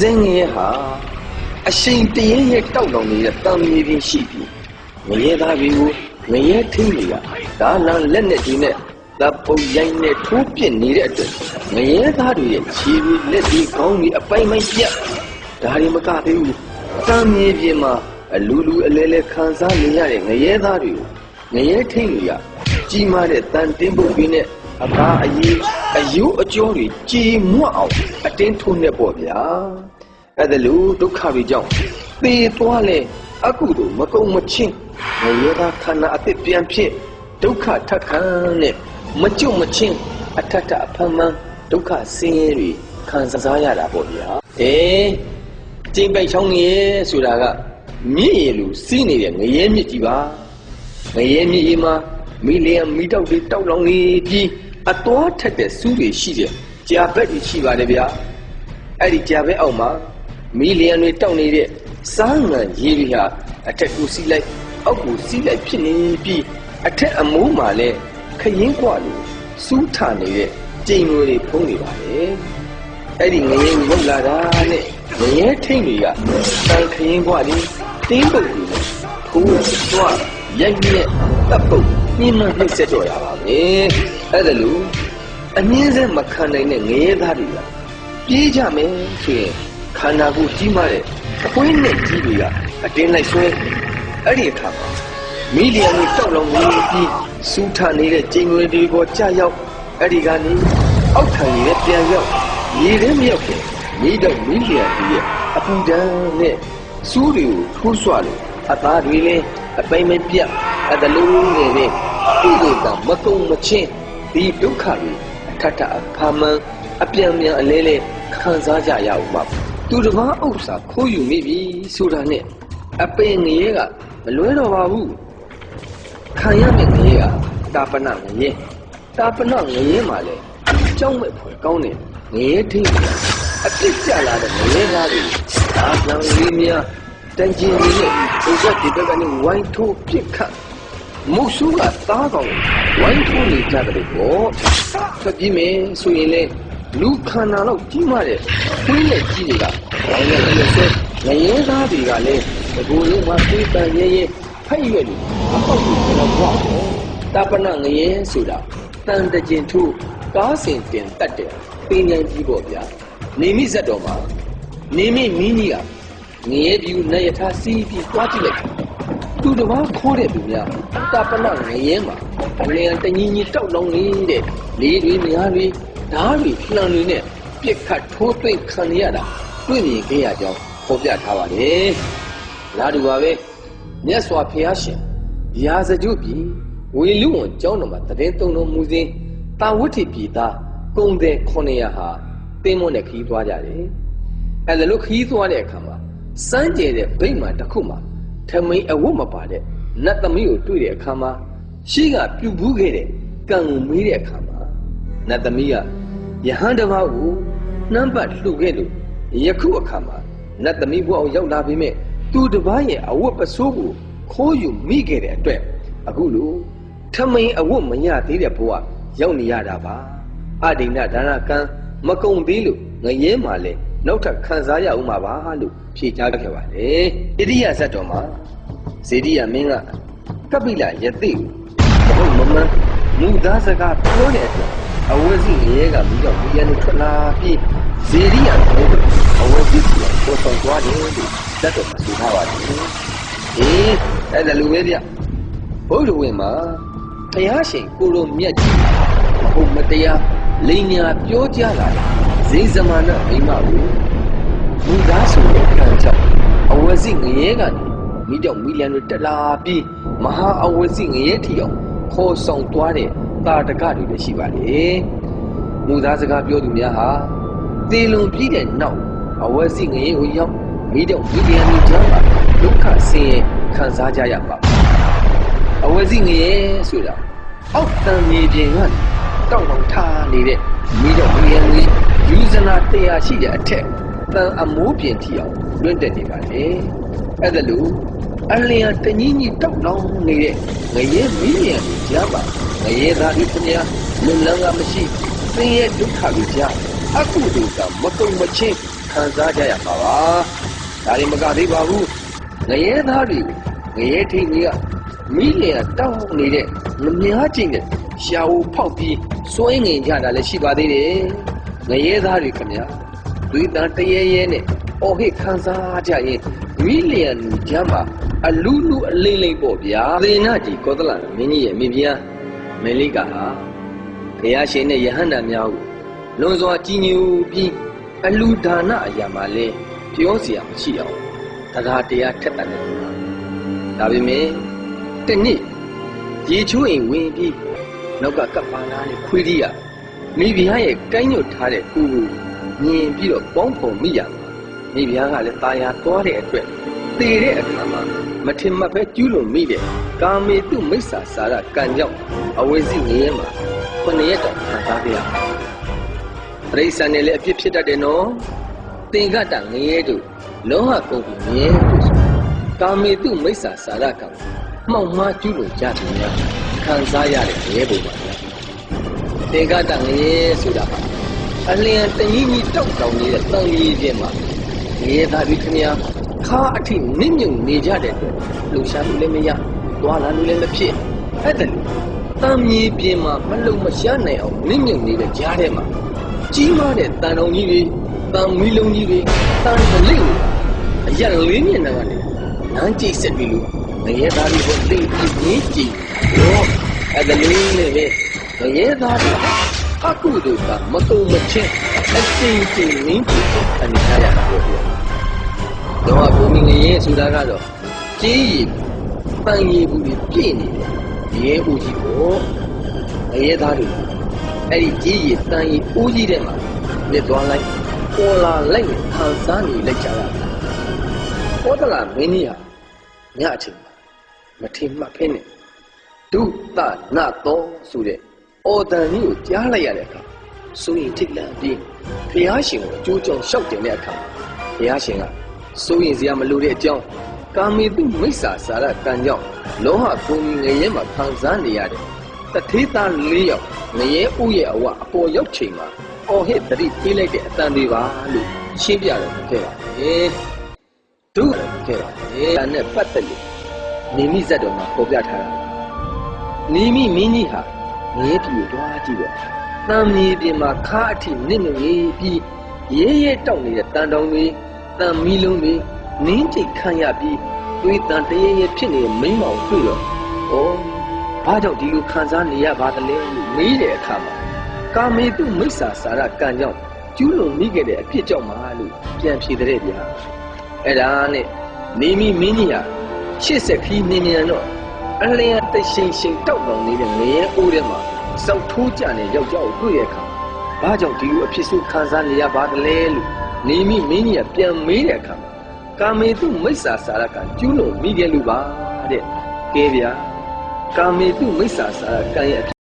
ဇင်းငယ်ဟာအရှိန်တရင်းရဲ့တောက်လောင်နေတဲ့တံမြေပြင်ရှိပြီးငရဲသားတွေကိုငရဲထိန်းတွေကဒါနံလက်နဲ့ဒီနဲ့တပ်ပုတ်ရိုင်းနဲ့ထိုးပစ်နေတဲ့အတွက်ငရဲသားတွေရဲ့ခြေပြီးလက်ပြီးခေါင်းပြီးအပိုင်ပိုင်ပြတ်ဒါတွေမကသေးဘူးတံမြေပြင်မှာအလူလူအလဲလဲခံစားနေရတဲ့ငရဲသားတွေကိုငရဲထိန်းတွေကကြီးမားတဲ့တန်တင်းပုတ်ပြီးနဲ့ အသားအရေးအယိုးအကျော်တွေကြည်မွတ်အောင်အတင်းထုံးနေပေါ့ဗျာအဲ့ဒါလို့ဒုက္ခတွေကြောင့်သေသွားလဲအကုတို့မကုံမချင်းငရေသာခန္ဓာအသစ်ပြန်ဖြစ်ဒုက္ခထက်ခံနဲ့မကြုံမချင်းအထက်ထအဖမ်းမှန်းဒုက္ခဆင်းရဲတွေခံစားရတာပေါ့ဗျာအေးကျင်းပိတ်ချောင်းနေဆိုတာကမြင့်ရည်လူစီးနေတဲ့ငရဲမြစ်ကြီးပါငရဲမြစ်ကြီးမှာမီလီယံမီတောက်တွေတောက်လောင်နေပြီး အသွားထက်တဲ့စူးတွေရှိတဲ့ကြာဘက်တွေရှိပါတယ်ဗျာအဲ့ဒီကြာဘက်အောက်မှာမီလီယံတွေတောက်နေတဲ့စားငံရေတွေဟာအထက်ကိုစီးလိုက်အောက်ကိုစီးလိုက်ဖြစ်နေပြီးအထက်အမိုးမှာလည်းခရင်ကွာလို့စူးထနေတဲ့ကျိန်တွေဖုံးနေပါတယ်အဲ့ဒီငရဲငုတ်လာတာနဲ့ငရဲထိန်တွေကတန်ခရင်ကွာလေးတင်းပုတ်တွေနဲ့ထိုးသွား ရိုက်ညက်တပ်ပုတ်ညှင်းမနှိမ့်ဆက်တော့ရပါမယ်အဲ့ဒါလို့အငင်းစဲမခံနိုင်တဲ့ငရဲသားတွေကပြေးကြမယ်ဆိုရင်ခန္ဓာကိုယ်ကြီးမားတဲ့အခွင်းနဲ့ကြီးတွေကအတင်းလိုက်ဆွဲအဲ့ဒီအခါမှာမီလီယံတွေတောက်လောင်နေပြီးစူးထနေတဲ့ကျင်းွယ်တွေပေါ်ကြာရောက်အဲ့ဒီကနေအောက်ထံရည်ပြန်ရောက်ရေထဲမရောက်ခင်မိတော့မီလီယံတွေရဲ့အပူဒဏ်နဲ့စူးတွေကိုထိုးဆွလို့ အသားတွေလည်းအပိမ့်မပြတ်အတလုံးနေတဲ့ကုသိုလ်ကမကုံမချင်းဒီဒုက္ခတွေအထက်ထအခါမှန်အပြန်ပြန်အလဲလဲခံစားကြရအောင်ပါသူတစ်ပါးဥစ္စာခိုးယူမိပြီဆိုတာနဲ့အပင်ငရဲကမလွဲတော့ပါဘူးခံရမယ့်ငရဲကတာပနငရဲတာပနငရဲမှာလဲကြောက်မဲ့ဖွယ်ကောင်းတယ်ငရဲထိတ်အပြစ်ကြလာတဲ့ငရဲကားတွေဒါကံလေးများ တန်ကျင်နေတဲ့ဘုရားဒီဘက်ကနေဝိုင်းထိုးပြစ်ခတ်မုတ်ဆူးကသားကောင်ဝိုင်းထိုးနေကြတယ်ပေါ့ဆက်ပြီးမယ်ဆိုရင်လေလူခန္ဓာတော့ကြီးမားတဲ့ခွေးနဲ့ကြီးတွေကဝိုင်းနဲ့လည်းဆက်ငရဲသားတွေကလည်းဒီလိုလုံးမှာသိတန်ရဲရဲဖိုက်ရွက်လို့အပေါက်ကိုတော့ဘောက်တပနငရဲဆိုတာတန်တကျင်ထိုးကားစင်တင်တတ်တယ်ပင်ဉဏ်ကြီးပေါ့ဗျာနေမိဇက်တော်မှာနေမိမင်းကြီးက ငရဲပြူနဲ့ယထာစီးပြီးတွားကြည့်လိုက်သူတစ်ပါးခိုးတဲ့သူများတပနငရဲမှာအလျံတညီညီတောက်လောင်နေတဲ့လေးတွေများတွေဓာတ်တွေလှန်တွေနဲ့ပြစ်ခတ်ထိုးသွင်းခံရတာတွေ့မြင်ခဲ့ရကြောင်းဖော်ပြထားပါတယ်။လာတူပါပဲမြတ်စွာဘုရားရှင်ရာဇကြုပြည်ဝေလူဝန်ကျောင်းတော်မှာတည်င်းတုံတော်မူစဉ်တာဝဋ္ဌိပြည်သားကုံတဲ့900ဟာတင်းမွန်းနဲ့ခီးသွားကြတယ်။အဲဒါလို့ခီးသွားတဲ့အခါမှာ စမ်းကြဲတဲ့ဗိမာန်တစ်ခုမှာထမိန်အဝတ်မပါတဲ့နတ်သမီးကိုတွေ့တဲ့အခါမှာရှိကပြုတ်ဘူးခဲ့တဲ့ကံကိုမေးတဲ့အခါမှာနတ်သမီးကယဟန်တစ်ပါးကိုနှမ်းပတ်လှုပ်ခဲ့လို့ယခုအခါမှာနတ်သမီးဘဝရောက်လာပြီမဲ့သူတစ်ပါးရဲ့အဝတ်ပစိုးကိုခိုးယူမိခဲ့တဲ့အတွက်အခုလိုထမိန်အဝတ်မရသေးတဲ့ဘဝရောက်နေရတာပါအဒိဏဒါနကံမကုံသေးလို့ငရဲမှာလဲ နောက်ထပ်ခံစားရအောင်ပါပါလို့ဖြေချခဲ့ပါတယ်ဣရိယဇတ်တော်မှာဇေဒီယမင်းကကပိလယသိကိုဘုမမမူသားစကားပြောတဲ့အတွက်အဝစီငရဲကမိတော့မိရနေထွက်လာပြီးဇေဒီယကိုအဝစီကိုပေါ်ဆောင်သွားတယ်လို့ဇတ်တော်မှာဆိုထားပါတယ်အေးအဲ့ဒါလူပဲဗျဘုရားဝင်မှာဘုရားရှင်ကိုလိုမြတ်ကြီးမဟုတ်မတရားလိန်ညာပြောကြလာတယ် ဇိဇမာနမိမကိုလူသားဆိုတဲ့ကံကြောင့်အဝစီငရဲကနေမိတော့မီလီယံတွေတက်လာပြီးမဟာအဝစီငရဲထီအောင်ခေါ်ဆောင်သွားတဲ့တာတကတွေလည်းရှိပါလေမူသားစကားပြောသူများဟာသေလွန်ပြီးတဲ့နောက်အဝစီငရဲကိုရောက်မိတော့မီလီယံတွေကြားမှာဒုက္ခဆင်းရဲခံစားကြရပါအဝစီငရဲဆိုတာအောက်တန်မြေပြင်ကတောက်တောင်ထားနေတဲ့မိတော့မီလီယံတွေ ယူဇနာတရားရှိတဲ့အထက်တန်အမိုးပြင်ထီအောင်လွင့်တက်နေပါလေအဲ့ဒါလို့အလျံတကြီးကြီးတောက်လောင်နေတဲ့ငရဲမီးလျံတွေကြားပါငရဲသားဒီခင်ဗျာလုံလန်းကမရှိသင်ရဲ့ဒုက္ခတွေကြားအကုသိုလ်ကမကုံမချင်းခံစားကြရမှာပါဒါရင်မကသေးပါဘူးငရဲသားတွေငရဲထိန်ကြီးကမိလျာတောက်နေတဲ့မများချင်းနဲ့ရှာဝဖောက်ပြီးစွဲငင်ကြတာလည်းရှိပါသေးတယ် ငရဲသားတွေခင်ဗျာဒွေတန်တရေရဲနဲ့အော်ဟစ်ခံစားကြရင်မိလျာလူချမ်းမှာအလူလူအလိမ့်လိမ့်ပေါ့ဗျာသေနာကြီးကောသလမင်းကြီးရဲ့မိဖုရားမလိကဟာဘုရားရှင်နဲ့ယဟန္တာများကိုလွန်စွာကြီးညိုပြီးအလူဒါနအရာမှာလဲပြောเสียမရှိအောင်တရားတရားထက်တယ်ဒါပေမဲ့တနေ့ရေချိုးအိမ်ဝင်ပြီးနောက်ကကပ်ပါလာတဲ့ခွေးကြီးက မိဖုရားရဲ့ကိုင်းညွတ်ထားတဲ့ကူကိုမြင်ပြီးတော့ပေါင်းဖော်မိရမှာမိဖုရားကလည်းตาရသွားတဲ့အတွက်သေတဲ့အခါမှာမထင်မှတ်ပဲကျူးလွန်မိတဲ့ကာမေတုမိစ္ဆာစာရကံကြောင့်အဝိဇ္ဇငရဲမှာခုနှစ်ရက်တောင်ခံစားကြရမှာပရိစ္ဆန်နဲ့လည်းအပြစ်ဖြစ်တတ်တယ်နော်သင်္ကတငရဲတို့လောဟကုန်ပြီးမြဲလို့ဆိုကာမေတုမိစ္ဆာစာရကံမှောက်မှားကျူးလွန်ကြတယ်များခံစားရတဲ့ငရဲပုံပါ ဗျာသင်္ကတငရဲဆိုတာဟာအလျံတကြီးကြီးတောက်တောင်နေတဲ့တန်ကြီးပြင်းမှာငရဲသားပြီးခင်ဗျာခါအထိနစ်မြုံနေကြတဲ့အတွက်လှူရှားလို့လည်းမရသွားလာလို့လည်းမဖြစ်အဲ့ဒါလို့တမ်းမြေပြင်မှာမလုံမရှားနိုင်အောင်နစ်မြုံနေတဲ့ကြားထဲမှာကြီးမားတဲ့တန်တော်ကြီးတွေတန်မီလုံးကြီးတွေတန်ဒလိတွေအရက်လေးမျက်နှာကနေနန်းကြိတ်ဆက်ပြီးလို့ငရဲသားတွေကိုလိမ့်ပြီးနေကြည့်ရောအဲ့ဒါလေးနဲ့ပဲ ငရဲသားတွေအကုသိုလ်ကမတုံမချင်းအချင်းချင်းနင်းကြည့်အနေရရတာပေါ့ဗျာတော့ဘုံငရဲဆိုတာကတော့ကြီးရည်ပန်ရည်ဘူးပြည့်နေတယ်ရဲဦးကြီးကိုငရဲသားတွေအဲ့ဒီကြီးရည်တန်ရည်ဦးကြီးတဲ့မှာမြစ်သွားလိုက်ပေါ်လာလိုက်နဲ့ခံစားနေလိုက်ကြတာဘောဒလာမင်းကြီးဟာညအချိန်မှာမထင်မှတ်ဖ ೇನೆ ဒုသနာတော်ဆိုတဲ့ အော်တန်ကြီးကိုကြားလိုက်ရတဲ့အခါစိုးရင်ထိတ်လန့်ပြီးဖះရှင်ကိုအကျိုးကြောင့်ရှောက်တင်တဲ့အခါဖះရှင်ကစိုးရင်စရာမလိုတဲ့အကြောင်းကာမေတုမိစ္ဆာစာရကံကြောင့်လောဟကုံငရဲမှာခံစားနေရတဲ့တထေးသား၄ယောက်ငရဲဥရဲ့အဝအပေါ်ရောက်ချိန်မှာအော်ဟစ်တတိပေးလိုက်တဲ့အတန်တွေပါလို့ရှင်းပြတော့ခဲ့ပါတယ်ဒုခဲ့ပါတယ်ဒါနဲ့ပတ်သက်လို့နေမိဇတ်တော်မှာပေါ်ပြထားတာနေမိမင်းကြီးဟာ ငရဲပြည်ကိုတွားကြည့်တော့တန်မြေပြင်မှာခါအထိနစ်နေပြီးရဲရဲတောက်နေတဲ့တန်တောင်တွေတန်မီလုံးတွေနင်းကြိတ်ခံရပြီးတွေးတန်တရေရဲဖြစ်နေတဲ့မိန်းမောင်တွေ့တော့ဩဘာကြောင့်ဒီလိုခံစားနေရပါသလဲလို့မေးတဲ့အခါမှာကာမေတုမိစ္ဆာစာရကံကြောင့်ကျူးလွန်မိခဲ့တဲ့အဖြစ်ကြောင့်ပါလို့ပြန်ဖြေတဲ့ဗျာအဲ့ဒါနဲ့နေမိမင်းကြီးဟာရှစ်ဆက်ခီးနေမြန်တော့ အလျံတရှိန်ရှိန်တောက်တောင်နေတဲ့ငရဲအိုးထဲမှာစောက်ထိုးကြတဲ့ယောက်ျားကိုတွေ့တဲ့အခါဘာကြောင့်ဒီလိုအဖြစ်ဆိုးခံစားနေရပါသလဲလို့နေမိမင်းကြီးကပြန်မေးတဲ့အခါမှာကာမေတုမိစ္ဆာစာရကကျူးလွန်မိခဲ့လို့ပါတဲ့ကဲဗျာကာမေတုမိစ္ဆာစာရကံရဲ့